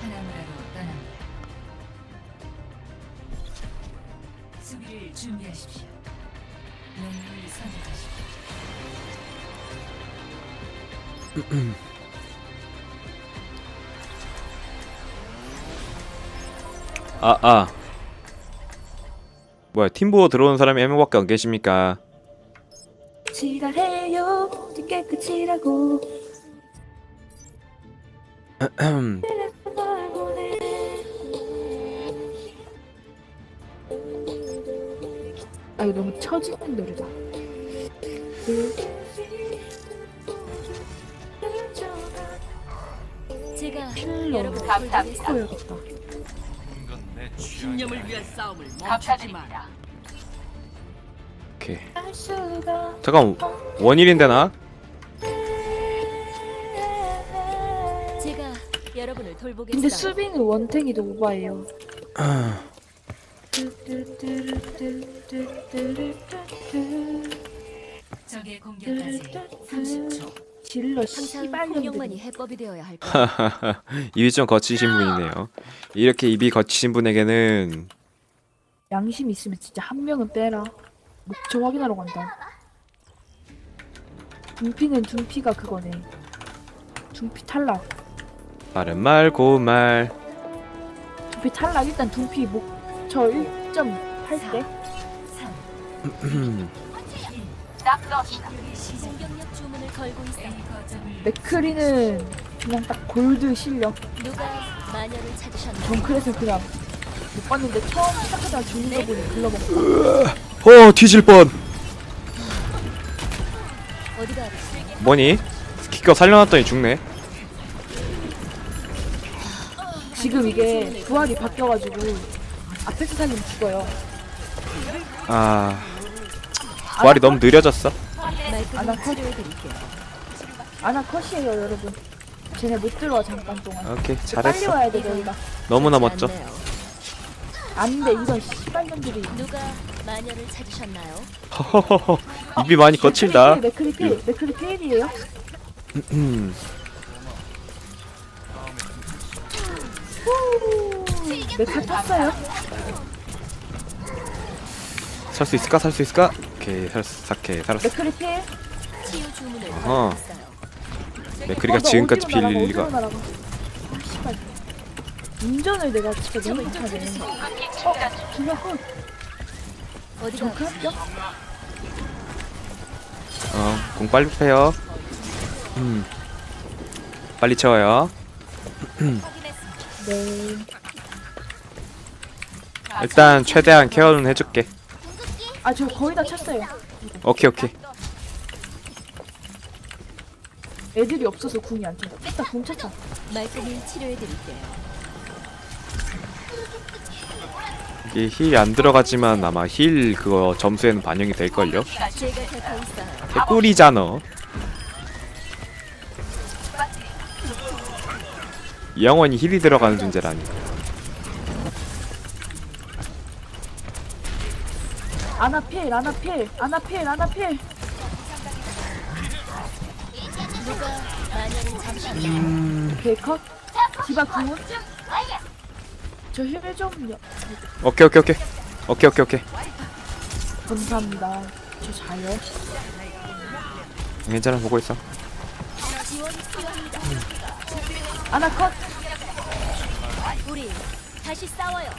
하나무라로 떠납니다. 수비를 준비하십시오. 영웅을 선택하십시오. 아, 아. 뭐야, 팀보 들어온 사람이 한 명밖에 안 계십니까? 지랄해요 깨끗이라고 아 이거 너무 처지는 노래다 제가 필러 여러분을 감사합니다 신념을 위한 싸움을 멈추지 마. 오케이. 잠깐, 원일인데 나? 제가 여러분을 돌보겠습니다. 근데 수비는 원탱이도 오바예요 적의 공격까지 30초. 질러 항상 씨발년들 폭력만이 해법이 되어야 할 거야. 입이 좀 거치신 분이네요. 이렇게 입이 거치신 분에게는 양심 있으면 진짜 한 명은 빼라 목표 확인하러 간다 둔피는 둔피가 그거네 둔피 탈락 말은 말고 말. 둔피 탈락 일단 둔피 목 저 1.8대 3, 공격력 주문을 걸고 있어. A 거점을 맥크리는 그냥 딱 골드 실력 누가 마녀를 찾으셨나? 전 그래서 그냥 못 봤는데 처음 시작하다가 죽는 거 보니 글러먹고 어, 뒤질 뻔. 어디가 뭐니? 스키커 살려놨더니 죽네. 지금 이게 부활이 바뀌어가지고 앞에서 살리면 죽어요 아, 부활이 너무 느려졌어. 말끔히 나 컷. 아나 컷이에요 여러분 쟤네 못 들어와 잠깐 동안 오케이, 빨리 잘했어. 와야 돼 너희가 너무나 멋져. 안돼 이런 씨발년들이 누가 마녀를 찾으셨나요? 허허허허. 입이 많이 거칠다. 맥크리 필 맥크리 필이에요 음, 맥크 탔어요 살 수 있을까? 살 수 있을까? 오케이, 살 수, 오케이, 살았어. 맥크리 필 치유 주문을 어허. 맥크리가 너 지금까지 어디로 날아가, 빌릴 리가. 어디로 날아가. 아, 씨발. 운전을 내가 진짜 너무 못하네 어? 두명 컷 어디가 정크 합격? 어, 공 빨리 패요. 음, 빨리 채워요. 네 일단 최대한 케어는 해줄게. 아 저 거의 다 찼어요 오케이, 오케이. 애들이 없어서 궁이 안 차. 일단 궁 찼다 말끔히 치료해드릴게요. 이게 힐 안 들어가지만 아마 힐 그거 점수에는 반영이 될걸요? 제가 곁에 있어요. 개꿀이잖아. 영원히 힐이 들어가는 존재라니. 아나 필 아나 필 아나 필 아나 필 누가 마녀를 찾으셨나요? 오케이 컷 디바 궁은? 저힐좀 오케이 오케이 오케이 오케이 오케이 오케이 감사합니다 저 자요 괜찮아 보고 있어. 아나 컷 우리 다시 싸워요.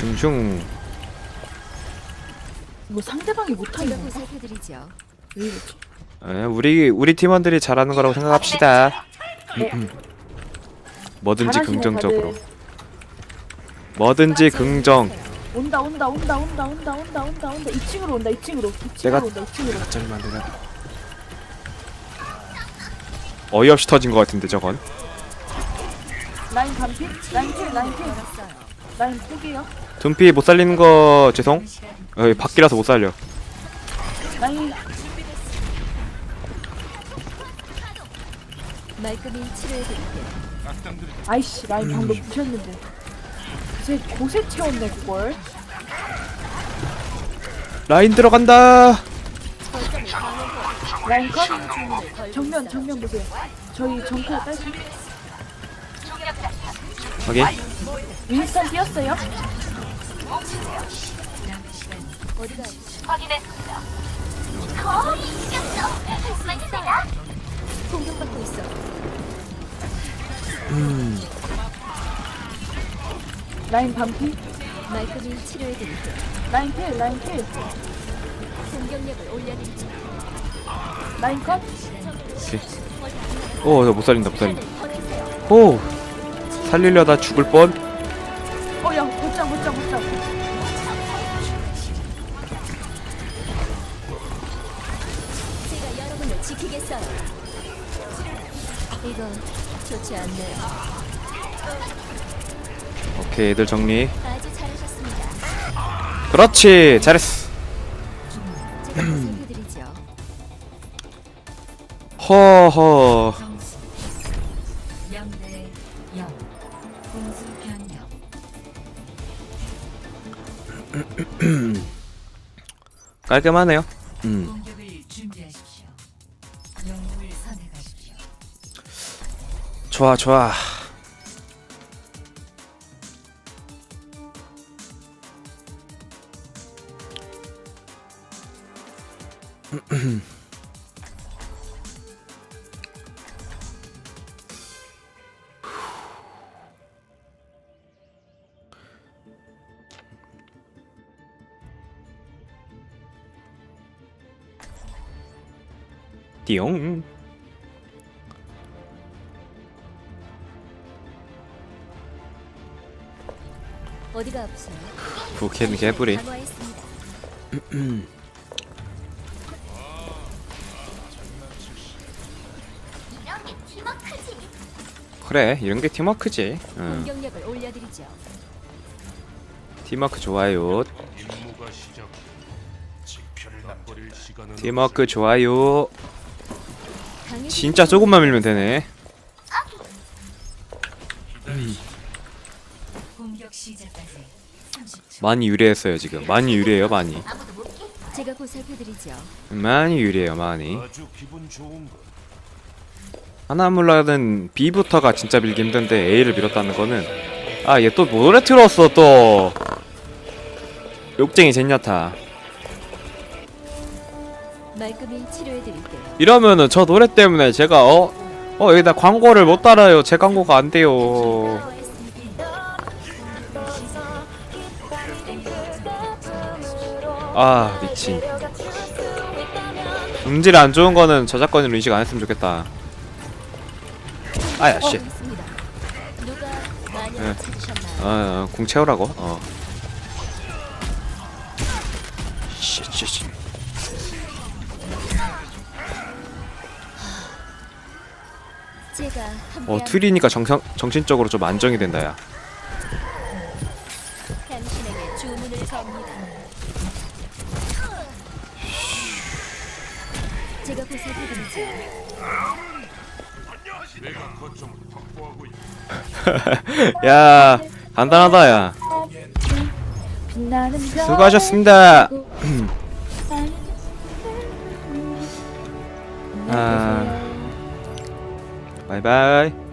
슝슝 뭐 상대방이 못하는 건가? 왜 이러지? 에, 우리 우리 팀원들이 잘하는 거라고 생각합시다. 뭐든지 잘하시네, 긍정적으로. 다들. 뭐든지 긍정. 온다 온다 온다 온다 온다 온다 온다 온다. 2층으로 온다 2층으로. 2층으로 내가- 온다 2층으로. 짜리 만드나 어이없이 터진 것 같은데 저건. 라인 반피? 라인 필 라인 필 라인 포기요 둠피 못 살리는 거 죄송 어, 밖이라서 못 살려 라인 말끔히 치료해드릴게요. 아이씨 라인 방금 부셨는데 그새 고세 채웠네 그걸 라인 들어간다 라인 컷. 정면 정면 보세요. 저희 정크 딸수 확인 윈스턴 뛰었어요. 공격받고 있어. 라인 반피. 말끔히 치료해드릴게. 라인 필 라인 필. 공격력을 올려드리죠. 라인 컷. 오 나 못 살린다 못 살린다. 오 살리려다 죽을 뻔 어야 곧장 곧장 곧장. 이거 좋지 않네요. 오케이 애들 정리 아주 잘하셨습니다. 그렇지 잘했어 제가. 허허 점수 0대 0 공수 변경 깔끔하네요 음 공격을 좋아 좋아. 띠용 어디가 아프세요? 부캐는 개뿌리 강화했습니다. 그래 이런 게 팀워크지 응. 공격력을 올려드리죠. 팀워크 좋아요 임무가 시작. 지표를 납버릴 시간은 팀워크 좋아요 강해지는 진짜 조금만 밀면 되네 공격 시작까지 30초 많이 유리했어요 지금. 많이 유리해요 많이. 제가 보살펴드리죠. 많이 유리해요 많이. 아주 기분 좋은 것. 하나물라는 B부터가 진짜 밀기 힘든데 A를 밀었다는 거는 아 얘 또 노래 틀었어 또. 욕쟁이 젠야타. 말끔히 치료해드릴게요. 이러면은 저 노래 때문에 제가 어? 어 여기다 광고를 못 달아요. 제 광고가 안 돼요 아 미친 음질 안 좋은 거는 저작권으로 인식 안 했으면 좋겠다 아야 어, 씨 있습니다. 누가 마녀를 예. 찾으셨나요? 어, 궁 채우라고. 어. 씨, 씨, 씨. 제가 함께 어, 틀이니까 정상, 정신적으로 좀 안정이 된다, 야. 야, 간단하다, 야. 수고하셨습니다. 아. 바이바이.